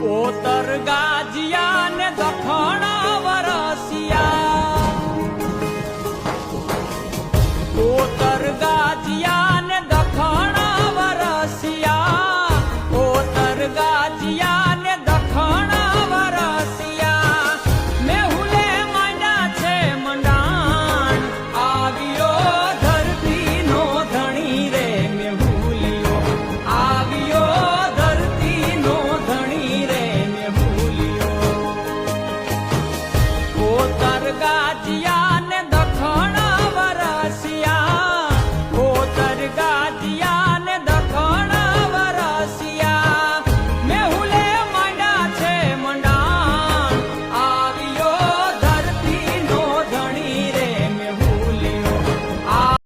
કોતર ગાજિયા ને દખણા વરસિયા. કોતર ગાજિયા ને ગાજિયા voltar